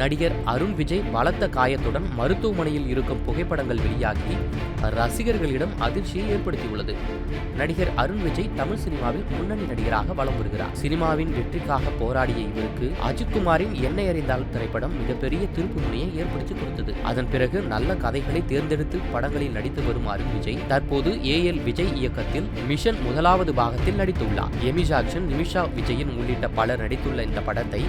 நடிகர் அருண் விஜய் பலத்த காயத்துடன் மருத்துவமனையில் இருக்கும் புகைப்படங்கள் வெளியாகி ரசிகர்களிடம் அதிர்ச்சியை ஏற்படுத்தியுள்ளது. நடிகர் அருண் விஜய் தமிழ் சினிமாவில் முன்னணி நடிகராக வலம் வருகிறார். சினிமாவின் வெற்றிக்காக போராடிய இவருக்கு அஜித்குமாரின் எண்ணெய் அறிந்தால் திரைப்படம் மிகப்பெரிய திருப்பு முனையை ஏற்படுத்தி கொடுத்தது. அதன் பிறகு நல்ல கதைகளை தேர்ந்தெடுத்து படங்களில் நடித்து வரும் அருண் விஜய் தற்போது ஏ எல் விஜய் இயக்கத்தில் மிஷன் முதலாவது பாகத்தில் நடித்துள்ளார். எமி ஜாக்சன் நிமிஷா விஜயன் உள்ளிட்ட பலர் நடித்துள்ள இந்த படத்தை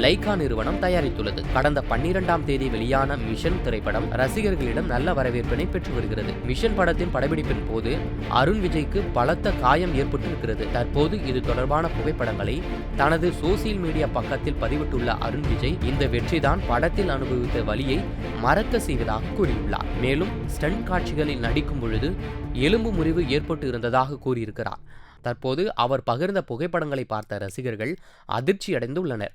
லைகா நிறுவனம் தயாரித்துள்ளது. கடந்த பன்னிரெண்டாம் தேதி வெளியான மிஷன் திரைப்படம் ரசிகர்களிடம் நல்ல வரவேற்பினை பெற்று வருகிறது. மிஷன் படத்தின் படப்பிடிப்பின் போது அருண் விஜய்க்கு பலத்த காயம் ஏற்பட்டிருக்கிறது. தற்போது இது தொடர்பான புகைப்படங்களை தனது சோசியல் மீடியா பக்கத்தில் பதிவிட்டுள்ள அருண் விஜய் இந்த வெற்றிதான் படத்தில் அனுபவித்த வழியை மறக்க செய்வதாக கூறியுள்ளார். மேலும் ஸ்டண்ட் காட்சிகளில் நடிக்கும் பொழுது எலும்பு முறிவு ஏற்பட்டு இருந்ததாக கூறியிருக்கிறார். தற்போது அவர் பகிர்ந்த புகைப்படங்களை பார்த்த ரசிகர்கள் அதிர்ச்சியடைந்துள்ளனர்.